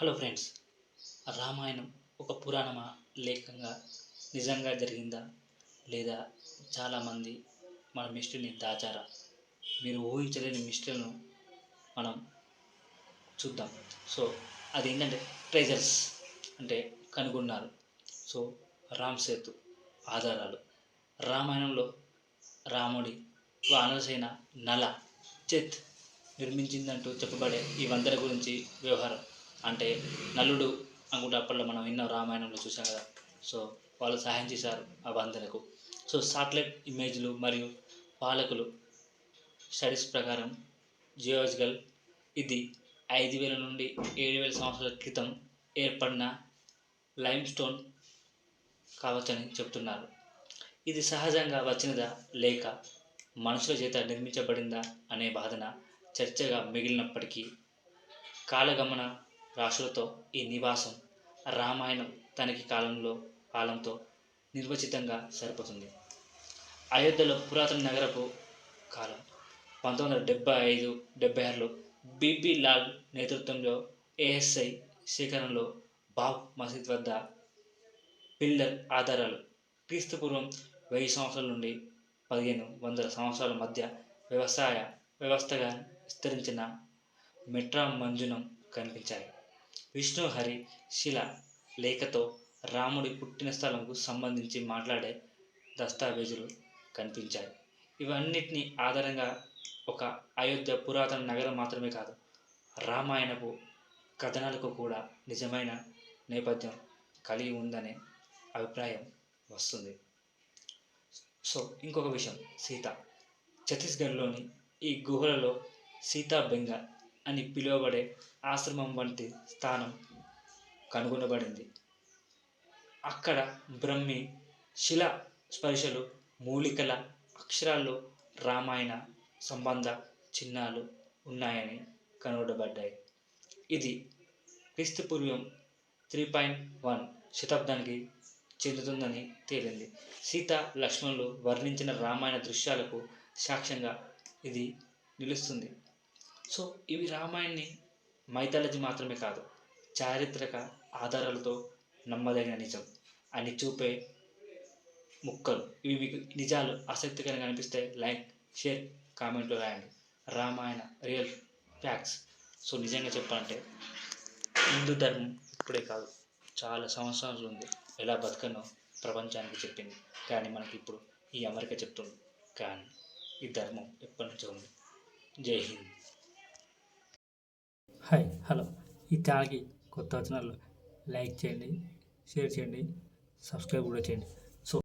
Hello friends Ramayanam ఒక పురాణమా? లేఖంగా నిజంగా జరిగిందా? లేదా చాలామంది మన మిస్టరీని దాచారా? మీరు ఊహించలేని మిస్టరీలను మనం చూద్దాం. సో అది ఏంటంటే ట్రెజర్స్ అంటే కనుగొన్నారు. సో రామ్ సేతు ఆధారాలు. రామాయణంలో రాముడి వానరసైన నల చెత్ నిర్మించిందంటూ చెప్పబడే ఈ వంతెన గురించి వ్యవహారం. అంటే నలుడు అనుకుంటే అప్పట్లో మనం విన్నాం రామాయణంలో చూసాం కదా. సో వాళ్ళు సహాయం చేశారు ఆ బంధులకు సో సాటిలైట్ ఇమేజ్లు మరియు పాలకులు స్టడీస్ ప్రకారం జియోలాజికల్ ఇది ఐదు వేల నుండి ఏడు వేల సంవత్సరాల క్రితం ఏర్పడిన లైమ్ స్టోన్ కావచ్చని చెప్తున్నారు. ఇది సహజంగా వచ్చినదా లేక మనుషుల చేత నిర్మించబడిందా అనే బాధన చర్చగా మిగిలినప్పటికీ కాలగమన రాశులతో ఈ నివాసం రామాయణం తనకి కాలంలో కాలంతో నిర్వచితంగా సరిపోతుంది. అయోధ్యలో పురాతన నగరపు కాలం పంతొమ్మిది వందల డెబ్బై ఐదు డెబ్బై ఆరులో బీబీ లాల్ నేతృత్వంలో ఏఎస్ఐ సేకరణలో బాబ్ మసీద్ వద్ద పిల్లర్ ఆధారాలు క్రీస్తుపూర్వం వెయ్యి సంవత్సరాల నుండి పదిహేను వందల సంవత్సరాల మధ్య వ్యవసాయ వ్యవస్థగా విస్తరించిన మెట్రా మంజునం కనిపించాయి. విష్ణుహరి శిల లేఖతో రాముడి పుట్టిన స్థలంకు సంబంధించి మాట్లాడే దస్తావేజులు కనిపించాయి. ఇవన్నిటిని ఆధారంగా ఒక అయోధ్య పురాతన నగరం మాత్రమే కాదు రామాయణపు కథనాలకు కూడా నిజమైన నేపథ్యం కలిగి ఉందనే అభిప్రాయం వస్తుంది. సో ఇంకొక విషయం సీత. ఛత్తీస్గఢ్లోని ఈ గుహలలో సీతా బెంగ అని పిలువబడే ఆశ్రమం వంటి స్థానం కనుగొనబడింది. అక్కడ బ్రహ్మి శిల స్పర్శలు మూలికల అక్షరాల్లో రామాయణ సంబంధ చిహ్నాలు ఉన్నాయని కనుగొనబడ్డాయి. ఇది క్రీస్తుపూర్వం త్రీ పాయింట్ వన్ శతాబ్దానికి చెందుతుందని తేలింది. సీత లక్ష్మణులు వర్ణించిన రామాయణ దృశ్యాలకు సాక్ష్యంగా ఇది నిలుస్తుంది. సో ఇవి రామాయణని మైథాలజీ మాత్రమే కాదు చారిత్రక ఆధారాలతో నమ్మదగిన నిజం. అని చూపే ముక్కలు. ఇవి మీకు నిజాలు ఆసక్తికరంగా అనిపిస్తే లైక్ షేర్ కామెంట్లో రాయండి. Ramayana real facts. సో నిజంగా చెప్పాలంటే హిందూ ధర్మం ఇప్పుడే కాదు చాలా సంవత్సరాలు ఉంది. ఎలా బతకనో ప్రపంచానికి చెప్పింది. కానీ మనకి ఇప్పుడు ఈ అమెరికా చెప్తుంది. కానీ ఈ ధర్మం ఎప్పటి నుంచో ఉంది. జై హింద్. Hi hello. ఈ ఛానల్కి కొత్త వచ్చిన లైక్ చేయండి షేర్ చేయండి సబ్స్క్రైబ్ కూడా చేయండి.